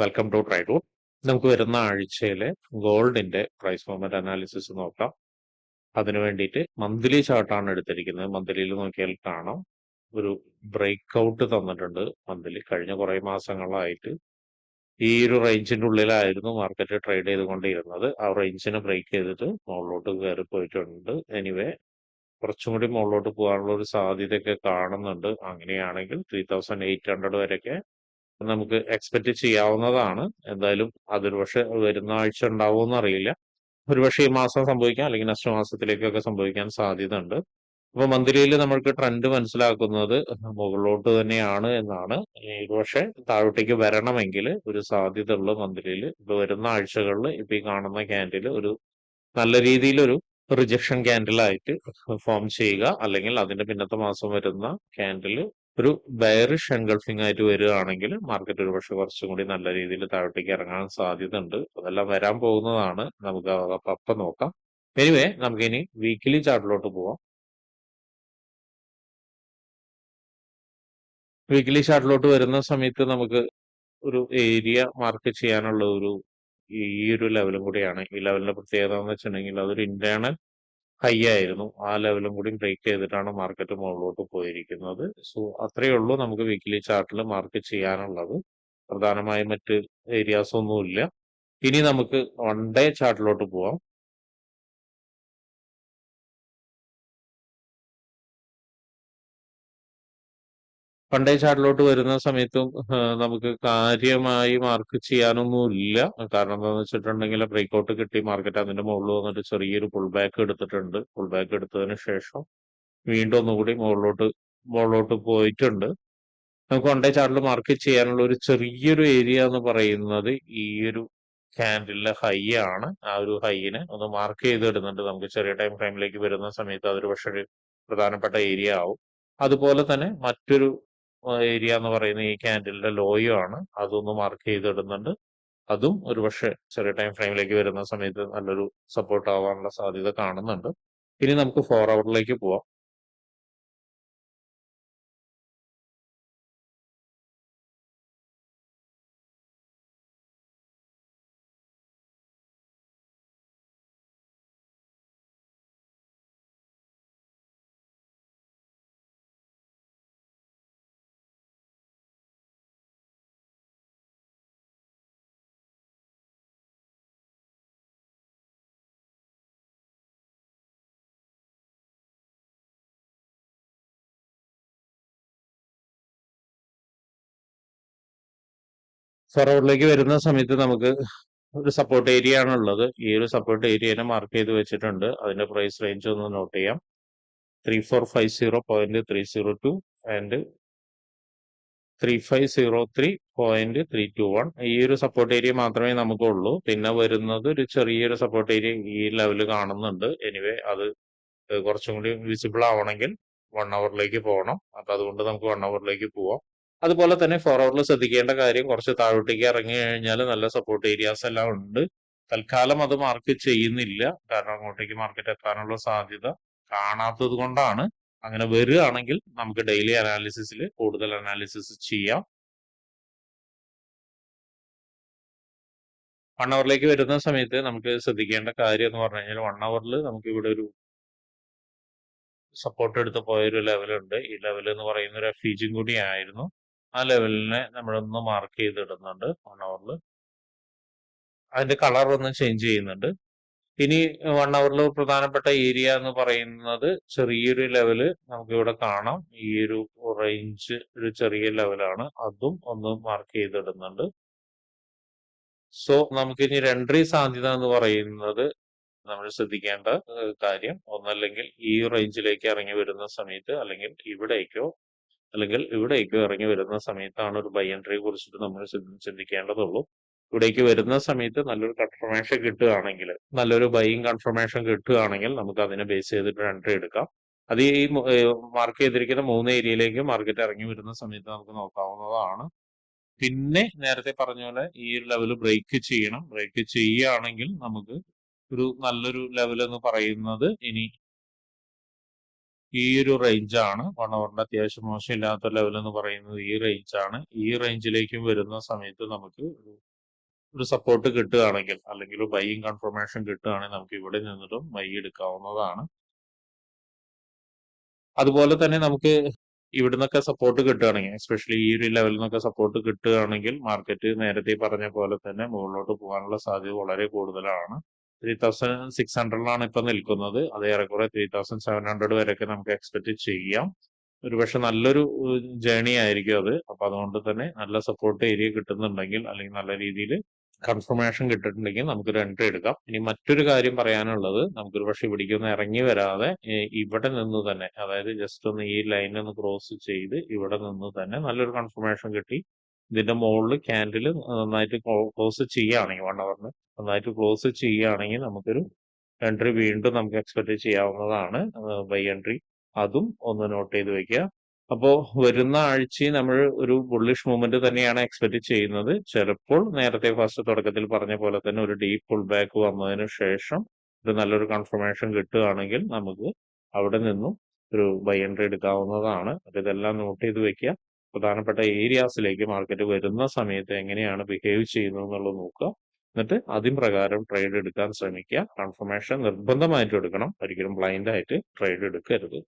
Welcome to try to നമുക്ക് വരുന്ന ആഴ്ചയിലെ ഗോൾഡിന്റെ പ്രൈസ് മൂവ്മെന്റ് അനാലിസിസ് നോക്കാം. അതിനു വേണ്ടിയിട്ട് മന്ത്ലി ചാർട്ടാണ് എടുത്തിരിക്കുന്നത്. മന്ത്ലിയിൽ നോക്കിയാൽ കാണാം. ഒരു ബ്രേക്ക് ഔട്ട് തന്നിട്ടുണ്ട് മന്ത്ലി കഴിഞ്ഞ കുറെ മാസങ്ങളായിട്ട് ഈ ഒരു റേഞ്ചിന്റെ ഉള്ളിലായിരുന്നു മാർക്കറ്റ് ട്രേഡ് ചെയ്തുകൊണ്ടിരുന്നത്. ആ റേഞ്ചിനെ ബ്രേക്ക് ചെയ്തിട്ട് മുകളിലോട്ട് കയറി പോയിട്ടുണ്ട്. എനിവേ കുറച്ചും കൂടി മുകളിലോട്ട് പോകാനുള്ള ഒരു സാധ്യതയൊക്കെ കാണുന്നുണ്ട്. അങ്ങനെയാണെങ്കിൽ ത്രീ തൗസൻഡ് എയ്റ്റ് ഹൺഡ്രഡ് വരെയൊക്കെ നമുക്ക് എക്സ്പെക്ട് ചെയ്യാവുന്നതാണ്. എന്തായാലും അതൊരു പക്ഷെ വരുന്ന ആഴ്ച ഉണ്ടാവുമെന്ന് അറിയില്ല. ഒരുപക്ഷെ ഈ മാസം സംഭവിക്കാം അല്ലെങ്കിൽ നെക്സ്റ്റ് മാസത്തിലേക്കൊക്കെ സംഭവിക്കാൻ സാധ്യത ഉണ്ട് അപ്പൊ മന്ത്ലിയിൽ നമ്മൾക്ക് ട്രെൻഡ് മനസ്സിലാക്കുന്നത് മുകളിലോട്ട് തന്നെയാണ് എന്നാണ്. ഒരുപക്ഷെ താഴോട്ടേക്ക് വരണമെങ്കിൽ ഒരു സാധ്യത ഉള്ള മന്ത്ലിയിൽ ഇപ്പൊ വരുന്ന ആഴ്ചകളിൽ ഇപ്പൊ ഈ കാണുന്ന ക്യാൻഡിൽ ഒരു നല്ല രീതിയിലൊരു റിജക്ഷൻ ക്യാൻഡിലായിട്ട് ഫോം ചെയ്യുക. അല്ലെങ്കിൽ അതിന്റെ പിന്നത്തെ മാസം വരുന്ന ക്യാൻഡിൽ ഒരു ബയറിഷ് എൻഗൾഫിംഗ് ആയിട്ട് വരികയാണെങ്കിൽ മാർക്കറ്റ് ഒരുപക്ഷെ കുറച്ചും കൂടി നല്ല രീതിയിൽ താഴോട്ടേക്ക് ഇറങ്ങാൻ സാധ്യതയുണ്ട്. അതെല്ലാം വരാൻ പോകുന്നതാണ്. നമുക്ക് അപ്പൊ നോക്കാം. എനിവേ നമുക്ക് ഇനി വീക്കിലി ചാർട്ടിലോട്ട് പോവാം. വീക്കിലി ചാർട്ടിലോട്ട് വരുന്ന സമയത്ത് നമുക്ക് ഒരു ഏരിയ മാർക്ക് ചെയ്യാനുള്ള ഒരു ഈ ഒരു ലെവലും കൂടിയാണ്. ഈ ലെവലിന്റെ പ്രത്യേകത എന്ന് വെച്ചിട്ടുണ്ടെങ്കിൽ അതൊരു ഇന്റേണൽ ഹൈ ആയിരുന്നു. ആ ലെവലും കൂടി ബ്രേക്ക് ചെയ്തിട്ടാണ് മാർക്കറ്റ് മുകളിലോട്ട് പോയിരിക്കുന്നത്. സോ അത്രയേ ഉള്ളൂ നമുക്ക് വീക്കിലി ചാർട്ടിൽ മാർക്ക് ചെയ്യാനുള്ളത്. പ്രധാനമായും മറ്റ് ഏരിയാസ് ഒന്നുമില്ല. ഇനി നമുക്ക് വൺ ഡേ ചാർട്ടിലോട്ട് പോവാം. ചാട്ടിലോട്ട് ചാർട്ടിലോട്ട് വരുന്ന സമയത്തും നമുക്ക് കാര്യമായി മാർക്ക് ചെയ്യാനൊന്നും ഇല്ല കാരണം എന്താണെന്ന് വെച്ചിട്ടുണ്ടെങ്കിൽ ബ്രേക്ക് ഔട്ട് കിട്ടി മാർക്കറ്റ് അതിന്റെ മുകളിൽ വന്നിട്ട് ചെറിയൊരു പുൾ ബാക്ക് എടുത്തിട്ടുണ്ട്. പുൾ ബാക്ക് എടുത്തതിന് ശേഷം വീണ്ടും ഒന്നുകൂടി മുകളിലോട്ട് മുകളിലോട്ട് പോയിട്ടുണ്ട്. നമുക്ക് വൺ ചാർട്ടിൽ മാർക്ക് ചെയ്യാനുള്ള ഒരു ചെറിയൊരു ഏരിയ എന്ന് പറയുന്നത് ഈ ഒരു ക്യാൻഡിലെ ഹൈ ആണ്. ആ ഒരു ഹൈനെ ഒന്ന് മാർക്ക് ചെയ്തിടുന്നുണ്ട്. നമുക്ക് ചെറിയ ടൈം ഫ്രെയിമിലേക്ക് വരുന്ന സമയത്ത് അതൊരു പക്ഷേ ഒരു പ്രധാനപ്പെട്ട ഏരിയ ആവും. അതുപോലെ തന്നെ മറ്റൊരു ഏരിയ എന്ന് പറയുന്ന ഈ ക്യാൻഡിലിന്റെ ലോയോ ആണ്. അതൊന്ന് മാർക്ക് ചെയ്തിടുന്നുണ്ട്. അതും ഒരു പക്ഷേ ചെറിയ ടൈം ഫ്രെയിമിലേക്ക് വരുന്ന സമയത്ത് നല്ലൊരു സപ്പോർട്ട് ആവാനുള്ള സാധ്യത കാണുന്നുണ്ട്. ഇനി നമുക്ക് ഫോർ അവറിലേക്ക് പോവാം. ഫോർ അവറിലേക്ക് വരുന്ന സമയത്ത് നമുക്ക് ഒരു സപ്പോർട്ട് ഏരിയ ആണുള്ളത്. ഈ ഒരു സപ്പോർട്ട് ഏരിയനെ മാർക്ക് ചെയ്ത് വെച്ചിട്ടുണ്ട്. അതിന്റെ പ്രൈസ് റേഞ്ച് ഒന്ന് നോട്ട് ചെയ്യാം. Three four five zero point three zero two and three five zero three point three two one ഈ ഒരു സപ്പോർട്ട് ഏരിയ മാത്രമേ നമുക്കുള്ളൂ. പിന്നെ വരുന്നത് ഒരു ചെറിയൊരു സപ്പോർട്ട് ഏരിയ ഈ ലെവൽ കാണുന്നുണ്ട്. എനിവേ അത് കുറച്ചും കൂടി വിസിബിൾ ആവണമെങ്കിൽ വൺ അവറിലേക്ക് പോകണം. അപ്പൊ അതുകൊണ്ട് നമുക്ക് വൺ അവറിലേക്ക് പോവാം. അതുപോലെ തന്നെ ഫോർ അവറിൽ ശ്രദ്ധിക്കേണ്ട കാര്യം കുറച്ച് താഴോട്ടേക്ക് ഇറങ്ങി കഴിഞ്ഞാൽ നല്ല സപ്പോർട്ട് ഏരിയാസ് എല്ലാം ഉണ്ട്. തൽക്കാലം അത് മാർക്ക് ചെയ്യുന്നില്ല. കാരണം അങ്ങോട്ടേക്ക് മാർക്കറ്റ് എത്താനുള്ള സാധ്യത കാണാത്തത് കൊണ്ടാണ്. അങ്ങനെ വരികയാണെങ്കിൽ നമുക്ക് ഡെയിലി അനാലിസിസിൽ കൂടുതൽ അനാലിസിസ് ചെയ്യാം. വൺ അവറിലേക്ക് വരുന്ന സമയത്ത് നമുക്ക് ശ്രദ്ധിക്കേണ്ട കാര്യം എന്ന് പറഞ്ഞു കഴിഞ്ഞാൽ വൺ അവറിൽ നമുക്ക് ഇവിടെ ഒരു സപ്പോർട്ട് എടുത്ത് പോയൊരു ലെവലുണ്ട് ഈ ലെവൽ എന്ന് പറയുന്ന ഒരു എഫീജും കൂടി ആയിരുന്നു. ആ ലെവലിനെ നമ്മളൊന്ന് മാർക്ക് ചെയ്തിടുന്നുണ്ട് വൺ അവറിൽ അതിന്റെ കളർ ഒന്ന് ചേഞ്ച് ചെയ്യുന്നുണ്ട്. ഇനി വൺ അവറിൽ പ്രധാനപ്പെട്ട ഏരിയ എന്ന് പറയുന്നത് ചെറിയൊരു ലെവൽ നമുക്ക് ഇവിടെ കാണാം. ഈ ഒരു റേഞ്ച് ഒരു ചെറിയ ലെവലാണ് അതും ഒന്ന് മാർക്ക് ചെയ്തിടുന്നുണ്ട്. സോ നമുക്കിനി രണ്ടറി സാധ്യത എന്ന് പറയുന്നത് നമ്മൾ ശ്രദ്ധിക്കേണ്ട കാര്യം. ഒന്നല്ലെങ്കിൽ ഈ റേഞ്ചിലേക്ക് ഇറങ്ങി വരുന്ന സമയത്ത് അല്ലെങ്കിൽ ഇവിടേക്കോ അല്ലെങ്കിൽ ഇവിടേക്ക് ഇറങ്ങി വരുന്ന സമയത്താണ് ഒരു ബൈ എൻട്രിയെ കുറിച്ചിട്ട് നമ്മൾ ചിന്തി- ചിന്തിക്കേണ്ടതുള്ളൂ. ഇവിടേക്ക് വരുന്ന സമയത്ത് നല്ലൊരു കൺഫർമേഷൻ കിട്ടുകയാണെങ്കിൽ നല്ലൊരു ബൈയിങ് കൺഫർമേഷൻ കിട്ടുകയാണെങ്കിൽ നമുക്ക് അതിനെ ബേസ് ചെയ്തിട്ട് എൻട്രി എടുക്കാം. അത് ഈ മാർക്ക് ചെയ്തിരിക്കുന്ന മൂന്ന് ഏരിയയിലേക്ക് മാർക്കറ്റ് ഇറങ്ങി വരുന്ന സമയത്ത് നമുക്ക് നോക്കാവുന്നതാണ്. പിന്നെ നേരത്തെ പറഞ്ഞ പോലെ ഈ ഒരു ലെവൽ ബ്രേക്ക് ചെയ്യണം. ബ്രേക്ക് ചെയ്യുകയാണെങ്കിൽ നമുക്ക് ഒരു നല്ലൊരു ലെവൽ എന്ന് പറയുന്നത് ഇനി ഈ ഒരു റേഞ്ചാണ് വൺ അവറിന്റെ അത്യാവശ്യം മോശമില്ലാത്ത ലെവൽ എന്ന് പറയുന്നത് ഈ റേഞ്ചാണ് ഈ റേഞ്ചിലേക്കും വരുന്ന സമയത്ത് നമുക്ക് ഒരു സപ്പോർട്ട് കിട്ടുകയാണെങ്കിൽ അല്ലെങ്കിൽ ബൈയിങ് കൺഫർമേഷൻ കിട്ടുകയാണെങ്കിൽ നമുക്ക് ഇവിടെ നിന്നിട്ടും ബൈ എടുക്കാവുന്നതാണ്. അതുപോലെ തന്നെ നമുക്ക് ഇവിടുന്നൊക്കെ സപ്പോർട്ട് കിട്ടുകയാണെങ്കിൽ എസ്പെഷ്യലി ഈ ഒരു ലെവലിൽ നിന്നൊക്കെ സപ്പോർട്ട് കിട്ടുകയാണെങ്കിൽ മാർക്കറ്റ് നേരത്തെ പറഞ്ഞ പോലെ തന്നെ മുകളിലോട്ട് പോകാനുള്ള സാധ്യത വളരെ കൂടുതലാണ്. ത്രീ തൗസൻഡ് സിക്സ് ഹൺഡ്രഡിലാണ് ഇപ്പൊ നിൽക്കുന്നത്. അത് ഏറെക്കുറെ ത്രീ തൗസൻഡ് സെവൻ ഹൺഡ്രഡ് വരെയൊക്കെ നമുക്ക് എക്സ്പെക്ട് ചെയ്യാം. ഒരുപക്ഷെ നല്ലൊരു ജേണി ആയിരിക്കും അത്. അപ്പൊ അതുകൊണ്ട് തന്നെ നല്ല സപ്പോർട്ട് ഏരിയ കിട്ടുന്നുണ്ടെങ്കിൽ അല്ലെങ്കിൽ നല്ല രീതിയിൽ കൺഫർമേഷൻ കിട്ടിയിട്ടുണ്ടെങ്കിൽ നമുക്കൊരു എൻട്രി എടുക്കാം. ഇനി മറ്റൊരു കാര്യം പറയാനുള്ളത് നമുക്കൊരു പക്ഷെ ഇവിടേക്ക് ഒന്ന് ഇറങ്ങി വരാതെ ഇവിടെ നിന്ന് തന്നെ അതായത് ജസ്റ്റ് ഒന്ന് ഈ ലൈൻ ഒന്ന് ക്രോസ് ചെയ്ത് ഇവിടെ നിന്ന് തന്നെ നല്ലൊരു കൺഫർമേഷൻ കിട്ടി. ഇതിന്റെ മുകളിൽ ക്യാൻഡിൽ നന്നായിട്ട് ക്ലോസ് ചെയ്യുകയാണെങ്കിൽ വൺ അവറിന് നന്നായിട്ട് ക്ലോസ് ചെയ്യുകയാണെങ്കിൽ നമുക്കൊരു എൻട്രി വീണ്ടും നമുക്ക് എക്സ്പെക്ട് ചെയ്യാവുന്നതാണ് ബൈ എൻട്രി അതും ഒന്ന് നോട്ട് ചെയ്ത് വെക്കുക. അപ്പോൾ വരുന്ന ആഴ്ചയും നമ്മൾ ഒരു ബുള്ളിഷ് മൂവ്മെന്റ് തന്നെയാണ് എക്സ്പെക്ട് ചെയ്യുന്നത്. ചിലപ്പോൾ നേരത്തെ ഫസ്റ്റ് തുടക്കത്തിൽ പറഞ്ഞ പോലെ തന്നെ ഒരു ഡീപ്പ് ഫുൾ ബാക്ക് വന്നതിന് ശേഷം ഒരു നല്ലൊരു കൺഫർമേഷൻ കിട്ടുകയാണെങ്കിൽ നമുക്ക് അവിടെ നിന്നും ഒരു ബൈ എൻട്രി എടുക്കാവുന്നതാണ്. ഇതെല്ലാം നോട്ട് ചെയ്ത് വെക്കുക. പ്രധാനപ്പെട്ട ഏരിയാസിലേക്ക് മാർക്കറ്റ് വരുന്ന സമയത്ത് എങ്ങനെയാണ് ബിഹേവ് ചെയ്യുന്നത് എന്നുള്ളത് നോക്കുക. എന്നിട്ട് അതിൻ പ്രകാരം ട്രേഡ് എടുക്കാൻ ശ്രമിക്കുക. കൺഫർമേഷൻ നിർബന്ധമായിട്ടും എടുക്കണം. ഒരിക്കലും ബ്ലൈൻഡ് ആയിട്ട് ട്രേഡ് എടുക്കരുത്.